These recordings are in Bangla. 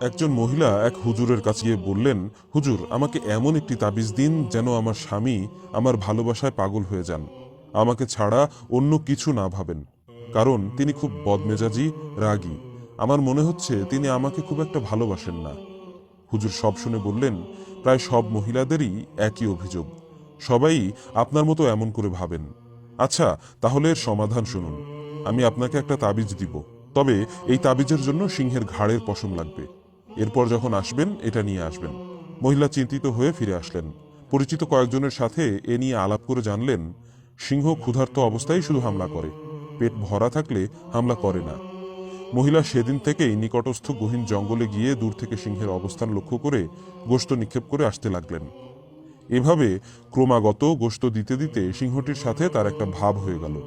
একজন মহিলা এক হুজুরের কাছে গিয়ে বললেন, হুজুর, আমাকে এমন একটি তাবিজ দিন যেন আমার স্বামী আমার ভালোবাসায় পাগল হয়ে যান। আমাকে ছাড়া অন্য কিছু না ভাবেন। কারণ তিনি খুব বদমেজাজি, রাগী। আমার মনে হচ্ছে তিনি আমাকে খুব একটা ভালোবাসেন না। হুজুর সব শুনে বললেন, প্রায় সব মহিলাদেরই একই অভিযোগ। সবাই আপনার মতো এমন করে ভাবেন। আচ্ছা তাহলে এর সমাধান শুনুন। আমি আপনাকে একটা তাবিজ দিব। তবে এই তাবিজের জন্য সিংহের ঘাড়ের পশম লাগবে। এরপর যখন আসবেন, এটা নিয়ে আসবেন। মহিলা চিন্তিত হয়ে ফিরে আসলেন। পরিচিত কয়েকজনের সাথে এ নিয়ে আলাপ করে জানলেন, সিংহ ক্ষুধার্ত অবস্থায় শুধু হামলা করে। পেট ভরা থাকলে হামলা করে না। মহিলা সেদিন থেকেই নিকটস্থ গহীন জঙ্গলে গিয়ে দূর থেকে সিংহের অবস্থান লক্ষ্য করে গোশত নিক্ষেপ করে আসতে লাগলেন। এভাবে ক্রমাগত গোশত দিতে দিতে সিংহটির সাথে তার একটা ভাব হয়ে গেল।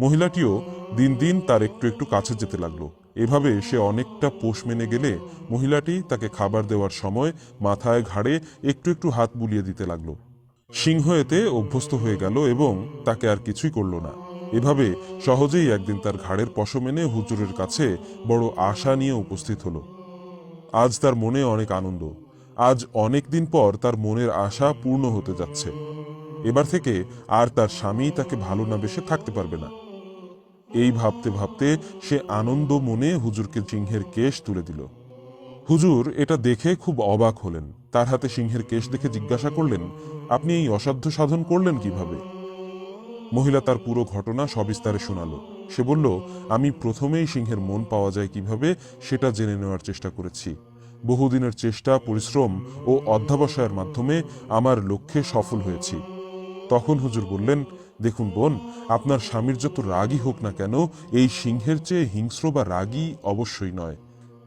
মহিলাটিও দিন দিন তার একটু একটু কাছে যেতে লাগল। এভাবে সে অনেকটা পোষ মেনে গেলে মহিলাটি তাকে খাবার দেওয়ার সময় মাথায় ঘাড়ে একটু একটু হাত বুলিয়ে দিতে লাগল। সিংহ এতে অভ্যস্ত হয়ে গেল এবং তাকে আর কিছুই করল না। এভাবে সহজেই একদিন তার ঘাড়ের পশম এনে হুজুরের কাছে বড় আশা নিয়ে উপস্থিত হলো। আজ তার মনে অনেক আনন্দ। আজ অনেক দিন পর তার মনের আশা পূর্ণ হতে যাচ্ছে। এবার থেকে আর তার স্বামী তাকে ভালো না বেসে থাকতে পারবে না। এই ভাবতে ভাবতে সে আনন্দ মনে হুজুরকে সিংহের কেশ তুলে দিল। হুজুর এটা দেখে খুব অবাক হলেন। তার হাতে সিংহের কেশ দেখে জিজ্ঞাসা করলেন, আপনি এই অসাধ্য সাধন করলেন কীভাবে? মহিলা তার পুরো ঘটনা সবিস্তারে শোনালো। সে বলল, আমি প্রথমেই সিংহের মন পাওয়া যায় কীভাবে সেটা জেনে নেওয়ার চেষ্টা করেছি। বহুদিনের চেষ্টা, পরিশ্রম ও অধ্যাবসায়ের মাধ্যমে আমার লক্ষ্যে সফল হয়েছি। তখন হুজুর বললেন দেখুন বোন, আপনার স্বামীর যত রাগই হোক না কেন, এই সিংহের চেয়ে হিংস্র বা রাগী অবশ্যই নয়।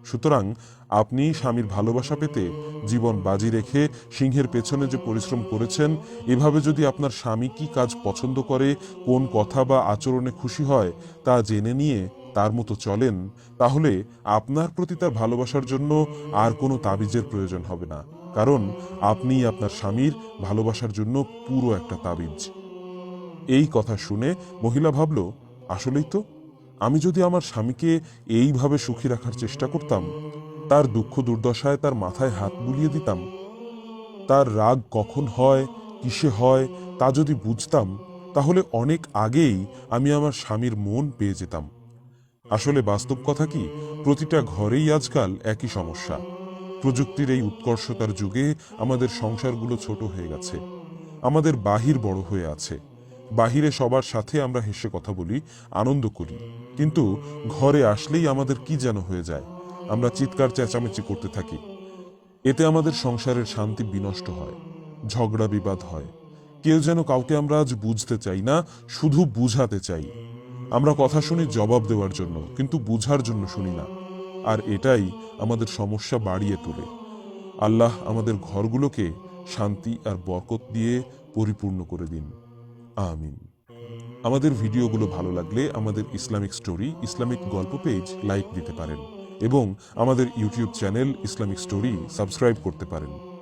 সুতরাং আপনি স্বামীর ভালোবাসা পেতে জীবন বাজি রেখে সিংহের পেছনে যে পরিশ্রম করেছেন, এভাবে যদি আপনার স্বামী কি কাজ পছন্দ করে, কোন কথা বা আচরণে খুশি হয়, তা জেনে নিয়ে তার মতো চলেন, তাহলে আপনার প্রতি তার ভালোবাসার জন্য আর কোনো তাবিজের প্রয়োজন হবে না। কারণ আপনি আপনার স্বামীর ভালোবাসার জন্য পুরো একটা তাবিজ। এই কথা শুনে মহিলা ভাবল, আসলেই তো, আমি যদি আমার স্বামীকে এইভাবে সুখী রাখার চেষ্টা করতাম, তার দুঃখ দুর্দশায় তার মাথায় হাত বুলিয়ে দিতাম, তার রাগ কখন হয়, কিসে হয়, তা যদি বুঝতাম, তাহলে অনেক আগেই আমি আমার স্বামীর মন পেয়ে যেতাম। আসলে বাস্তব কথা কি, প্রতিটা ঘরেই আজকাল একই সমস্যা। প্রযুক্তির এই উৎকর্ষতার যুগে আমাদের সংসারগুলো ছোট হয়ে গেছে, আমাদের বাহির বড় হয়ে আছে। বাহিরে সবার সাথে আমরা হেসে কথা বলি, আনন্দ করি। কিন্তু ঘরে আসলেই আমাদের কি যেন হয়ে যায়। আমরা চিৎকার, চেঁচামেচি করতে থাকি। এতে আমাদের সংসারের শান্তি বিনষ্ট হয়, ঝগড়া বিবাদ হয়। কেউ যেন কাউকে আমরা আজ বুঝতে চাই না, শুধু বুঝাতে চাই। আমরা কথা শুনি জবাব দেওয়ার জন্য, কিন্তু বুঝার জন্য শুনি না। আর এটাই আমাদের সমস্যা বাড়িয়ে তোলে। আল্লাহ আমাদের ঘরগুলোকে শান্তি আর বরকত দিয়ে পরিপূর্ণ করে দিন। আমিন। আমাদের ভিডিওগুলো ভালো লাগলে আমাদের ইসলামিক স্টোরি, ইসলামিক গল্প পেজ লাইক দিতে পারেন এবং আমাদের YouTube channel Islamic story subscribe করতে পারেন।